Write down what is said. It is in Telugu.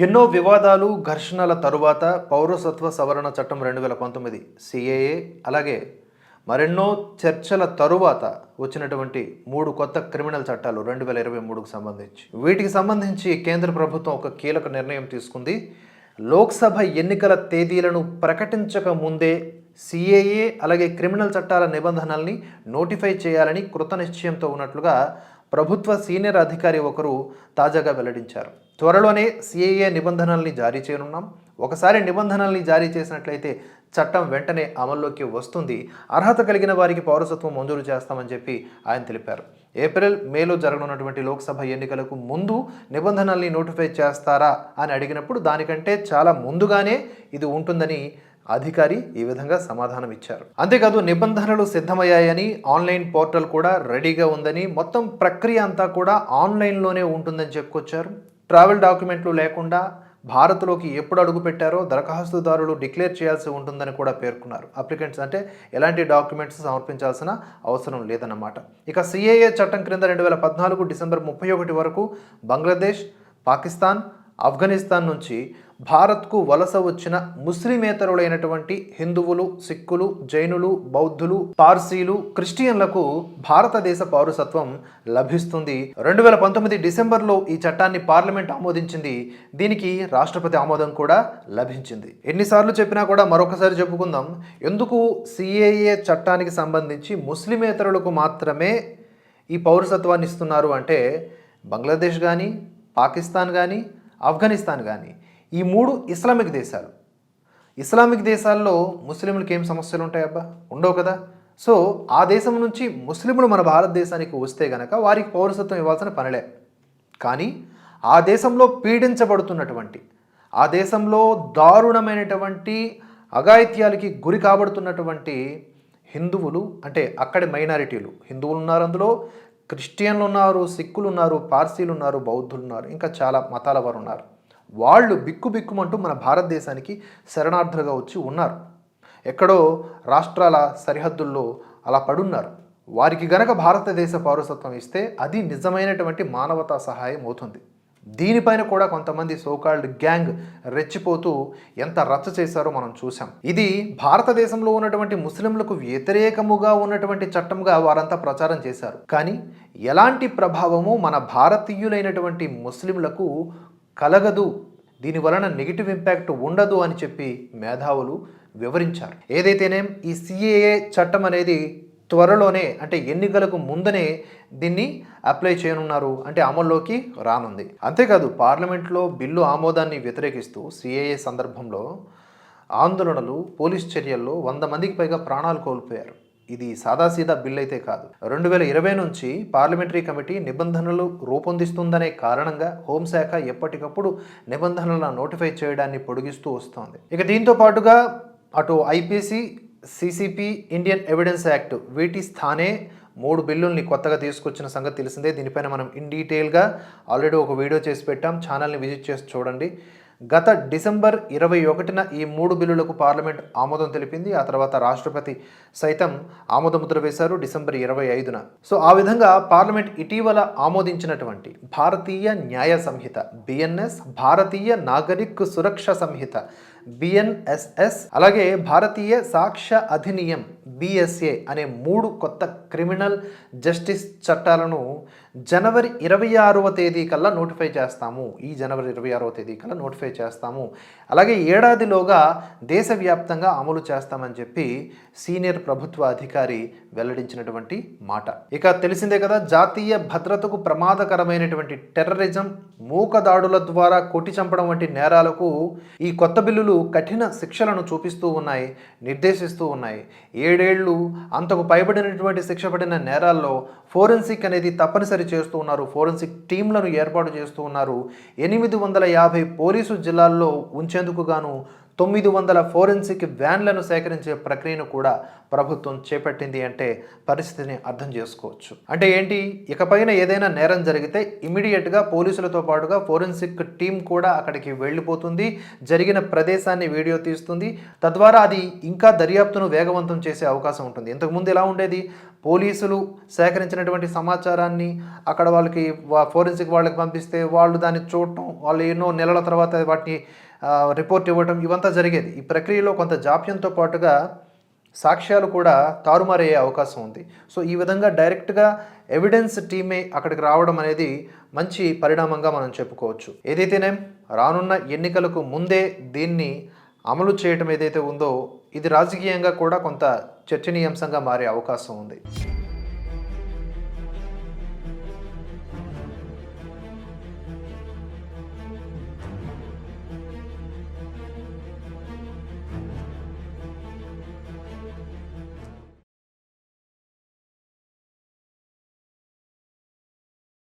ఎన్నో వివాదాలు ఘర్షణల తరువాత పౌరసత్వ సవరణ చట్టం రెండు వేల పంతొమ్మిది సిఏఏ అలాగే మరెన్నో చర్చల తరువాత వచ్చినటువంటి మూడు కొత్త క్రిమినల్ చట్టాలు రెండు వేల ఇరవై మూడుకు సంబంధించి. వీటికి సంబంధించి కేంద్ర ప్రభుత్వం ఒక కీలక నిర్ణయం తీసుకుంది. లోక్సభ ఎన్నికల తేదీలను ప్రకటించక ముందే సిఏఏ అలాగే క్రిమినల్ చట్టాల నిబంధనల్ని నోటిఫై చేయాలని కృత నిశ్చయంతో ఉన్నట్లుగా ప్రభుత్వ సీనియర్ అధికారి ఒకరు తాజాగా వెల్లడించారు. త్వరలోనే సిఏఏ నిబంధనల్ని జారీ చేయనున్నాం. ఒకసారి నిబంధనల్ని జారీ చేసినట్లయితే చట్టం వెంటనే అమల్లోకి వస్తుంది. అర్హత కలిగిన వారికి పౌరసత్వం మంజూరు చేస్తామని చెప్పి ఆయన తెలిపారు. ఏప్రిల్ మేలో జరగనున్నటువంటి లోక్సభ ఎన్నికలకు ముందు నిబంధనల్ని నోటిఫై చేస్తారా అని అడిగినప్పుడు దానికంటే చాలా ముందుగానే ఇది ఉంటుందని అధికారి ఈ విధంగా సమాధానం ఇచ్చారు అంతేకాదు నిబంధనలు సిద్ధమయ్యాయని ఆన్లైన్ పోర్టల్ కూడా రెడీగా ఉందని మొత్తం ప్రక్రియ అంతా కూడా ఆన్లైన్లోనే ఉంటుందని చెప్పుకొచ్చారు. ట్రావెల్ డాక్యుమెంట్లు లేకుండా భారత్లోకి ఎప్పుడు అడుగు పెట్టారో దరఖాస్తుదారులు డిక్లేర్ చేయాల్సి ఉంటుందని కూడా పేర్కొన్నారు. అప్లికెంట్స్ అంటే ఎలాంటి డాక్యుమెంట్స్ సమర్పించాల్సిన అవసరం లేదన్నమాట. ఇక సిఏఏ చట్టం క్రింద రెండు వేల పద్నాలుగు డిసెంబర్ ముప్పై ఒకటి వరకు బంగ్లాదేశ్ పాకిస్తాన్ ఆఫ్ఘనిస్తాన్ నుంచి భారత్కు వలస వచ్చిన ముస్లిమేతరులైనటువంటి హిందువులు సిక్కులు జైనులు బౌద్ధులు పార్సీలు క్రిస్టియన్లకు భారతదేశ పౌరసత్వం లభిస్తుంది. రెండు వేల పంతొమ్మిది డిసెంబర్లో ఈ చట్టాన్ని పార్లమెంట్ ఆమోదించింది. దీనికి రాష్ట్రపతి ఆమోదం కూడా లభించింది. ఎన్నిసార్లు చెప్పినా కూడా మరొకసారి చెప్పుకుందాం. ఎందుకు సిఏఏ చట్టానికి సంబంధించి ముస్లిమేతరులకు మాత్రమే ఈ పౌరసత్వాన్ని ఇస్తున్నారు అంటే బంగ్లాదేశ్ కానీ పాకిస్తాన్ కానీ ఆఫ్ఘనిస్తాన్ కానీ ఈ మూడు ఇస్లామిక్ దేశాలు. ఇస్లామిక్ దేశాల్లో ముస్లింలకు ఏం సమస్యలు ఉంటాయబ్బా ఉండవు కదా? సో ఆ దేశం నుంచి ముస్లింలు మన భారతదేశానికి వస్తే గనక వారికి పౌరసత్వం ఇవ్వాల్సిన పనిలే. కానీ ఆ దేశంలో పీడించబడుతున్నటువంటి ఆ దేశంలో దారుణమైనటువంటి అఘాయిత్యాలకి గురి కాబడుతున్నటువంటి హిందువులు అంటే అక్కడి మైనారిటీలు. హిందువులు ఉన్నారు అందులో క్రిస్టియన్లు ఉన్నారు సిక్కులు ఉన్నారు పార్సీలు ఉన్నారు బౌద్ధులు ఉన్నారు ఇంకా చాలా మతాల వారు ఉన్నారు. వాళ్ళు బిక్కు బిక్కుమంటూ మన భారతదేశానికి శరణార్థులుగా వచ్చి ఉన్నారు. ఎక్కడో రాష్ట్రాల సరిహద్దుల్లో అలా పడున్నారు. వారికి గనక భారతదేశ పౌరసత్వం ఇస్తే అది నిజమైనటువంటి మానవతా సహాయం అవుతుంది. దీనిపైన కూడా కొంతమంది సోకాల్డ్ గ్యాంగ్ రెచ్చిపోతూ ఎంత రచ్చ చేశారో మనం చూసాం ఇది భారతదేశంలో ఉన్నటువంటి ముస్లింలకు వ్యతిరేకముగా ఉన్నటువంటి చట్టంగా వారంతా ప్రచారం చేశారు. కానీ ఎలాంటి ప్రభావము మన భారతీయులైనటువంటి ముస్లింలకు కలగదు. దీని వలన నెగిటివ్ ఇంపాక్ట్ ఉండదు అని చెప్పి మేధావులు వివరించారు. ఏదైతేనేం ఈ సిఏఏ చట్టం అనేది త్వరలోనే అంటే ఎన్నికలకు ముందనే దీన్ని అప్లై చేయనున్నారు. అంటే అమల్లోకి రానుంది. అంతేకాదు పార్లమెంట్లో బిల్లు ఆమోదాన్ని వ్యతిరేకిస్తూ సిఏఏ సందర్భంలో ఆందోళనలు పోలీస్ చర్యల్లో వంద మందికి పైగా ప్రాణాలు కోల్పోయారు. ఇది సాదాసీదా బిల్ అయితే కాదు. రెండు వేల ఇరవై నుంచి పార్లమెంటరీ కమిటీ నిబంధనలు రూపొందిస్తుందనే కారణంగా హోంశాఖ ఎప్పటికప్పుడు నిబంధనలను నోటిఫై చేయడాన్ని పొడిగిస్తూ వస్తోంది. ఇక దీంతో పాటుగా అటు IPC CCP Indian Evidence Act వీటి స్థానే మూడు బిల్లుల్ని కొత్తగా తీసుకొచ్చిన సంగతి తెలిసిందే. దీనిపైన మనం ఇన్ డీటెయిల్గా ఆల్రెడీ ఒక వీడియో చేసి పెట్టాం. ఛానల్ని విజిట్ చేసి చూడండి. గత డిసెంబర్ ఇరవై ఒకటిన ఈ మూడు బిల్లులకు పార్లమెంట్ ఆమోదం తెలిపింది. ఆ తర్వాత రాష్ట్రపతి సైతం ఆమోదముద్ర వేశారు డిసెంబర్ ఇరవై ఐదున. సో ఆ విధంగా పార్లమెంట్ ఇటీవల ఆమోదించినటువంటి భారతీయ న్యాయ సంహిత బిఎన్ఎస్ భారతీయ నాగరిక్ సురక్ష సంహిత బిఎన్ఎస్ఎస్ అలాగే భారతీయ సాక్ష్య అధినియం బిఎస్ఏ అనే మూడు కొత్త క్రిమినల్ జస్టిస్ చట్టాలను జనవరి ఇరవై ఆరవ తేదీ కల్లా నోటిఫై చేస్తాము. ఈ జనవరి ఇరవై ఆరవ తేదీ కల్లా నోటిఫై చేస్తాము. అలాగే ఏడాదిలోగా దేశవ్యాప్తంగా అమలు చేస్తామని చెప్పి సీనియర్ ప్రభుత్వ అధికారి వెల్లడించినటువంటి మాట. ఇక తెలిసిందే కదా జాతీయ భద్రతకు ప్రమాదకరమైనటువంటి టెర్రరిజం మూకదాడుల ద్వారా కొట్టి చంపడం వంటి నేరాలకు ఈ కొత్త బిల్లులు కఠిన శిక్షలను చూపిస్తూ ఉన్నాయి నిర్దేశిస్తూ ఉన్నాయి. ఏడేళ్ళు అంతకు పైబడినటువంటి శిక్ష పడిన నేరాల్లో ఫోరెన్సిక్ అనేది తప్పనిసరి చేస్తూ ఉన్నారు. ఫోరెన్సిక్ టీంలను ఏర్పాటు చేస్తూ ఉన్నారు. ఎనిమిది వందల యాభై పోలీసు జిల్లాల్లో ఉంచేందుకు గాను తొమ్మిది వందల ఫోరెన్సిక్ వ్యాన్లను సేకరించే ప్రక్రియను కూడా ప్రభుత్వం చేపట్టింది అంటే పరిస్థితిని అర్థం చేసుకోవచ్చు. అంటే ఏంటి? ఇకపైన ఏదైనా నేరం జరిగితే ఇమీడియట్గా పోలీసులతో పాటుగా ఫోరెన్సిక్ టీం కూడా అక్కడికి వెళ్ళిపోతుంది జరిగిన ప్రదేశాన్ని వీడియో తీస్తుంది. తద్వారా అది ఇంకా దర్యాప్తును వేగవంతం చేసే అవకాశం ఉంటుంది. ఇంతకుముందు ఎలా ఉండేది? పోలీసులు సేకరించినటువంటి సమాచారాన్ని అక్కడ వాళ్ళకి ఫోరెన్సిక్ వాళ్ళకి పంపిస్తే వాళ్ళు దాన్ని చూడటం వాళ్ళు ఎన్నో నెలల తర్వాత వాటిని రిపోర్ట్ ఇవ్వటం ఇవంతా జరిగేది. ఈ ప్రక్రియలో కొంత జాప్యంతో పాటుగా సాక్ష్యాలు కూడా తారుమారయ్యే అవకాశం ఉంది. సో ఈ విధంగా డైరెక్ట్గా ఎవిడెన్స్ టీమే అక్కడికి రావడం అనేది మంచి పరిణామంగా మనం చెప్పుకోవచ్చు. ఏదైతేనే రానున్న ఎన్నికలకు ముందే దీన్ని అమలు చేయటం ఏదైతే ఉందో ఇది రాజకీయంగా కూడా కొంత చర్చనీయాంశంగా మారే అవకాశం ఉంది.